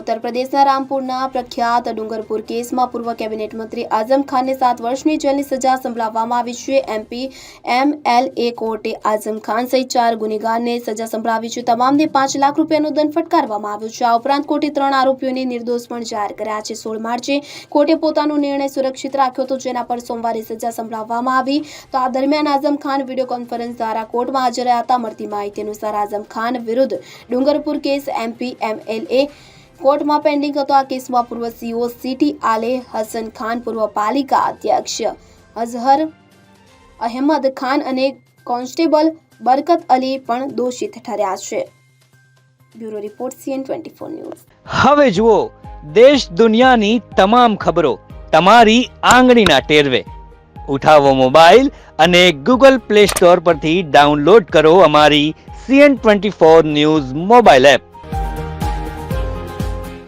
ઉત્તર પ્રદેશના રામપુરના પ્રખ્યાત ડુંગરપુર કેસમાં પૂર્વ કેબિનેટ મંત્રી આઝમ ખાનને સાત વર્ષની જેલની સજા સંભળાવવામાં આવી છે. એમપી, એમએલએ કોર્ટે આઝમ ખાન સહિત ચાર ગુનેગારને સજા સંભળાવી છે. તમામને પાંચ લાખ રૂપિયાનો દંડ ફટકારવામાં આવ્યો છે. આ ઉપરાંત કોર્ટે ત્રણ આરોપીઓને નિર્દોષ પણ જાહેર કર્યા છે. સોળ માર્ચે કોર્ટે પોતાનો નિર્ણય સુરક્ષિત રાખ્યો હતો, જેના પર સોમવારે સજા સંભળાવવામાં આવી. તો આ દરમિયાન આઝમ ખાન વીડિયો કોન્ફરન્સ દ્વારા કોર્ટમાં હાજર રહ્યા હતા. મળતી માહિતી અનુસાર આઝમ ખાન વિરુદ્ધ ડુંગરપુર કેસ એમપી, એમએલએ કોર્ટમાં પેન્ડિંગ હતો આ કેસમાં પૂર્વ સીઓ સિટી આલે હસન ખાન પૂર્વ પાલિકા અધ્યક્ષ. અઝહર અહેમદ ખાન અને કોન્સ્ટેબલ બરકત અલી પણ દોષિત ઠર્યા છે. Bureau report CN twenty four news. હવે જુઓ, દેશ દુનિયાની તમામ ખબરો તમારી આંગળીના ટેરવે. ઉઠાવો મોબાઈલ અને ગૂગલ પ્લે સ્ટોર પરથી ડાઉનલોડ કરો અમારી CN twenty four news mobile app.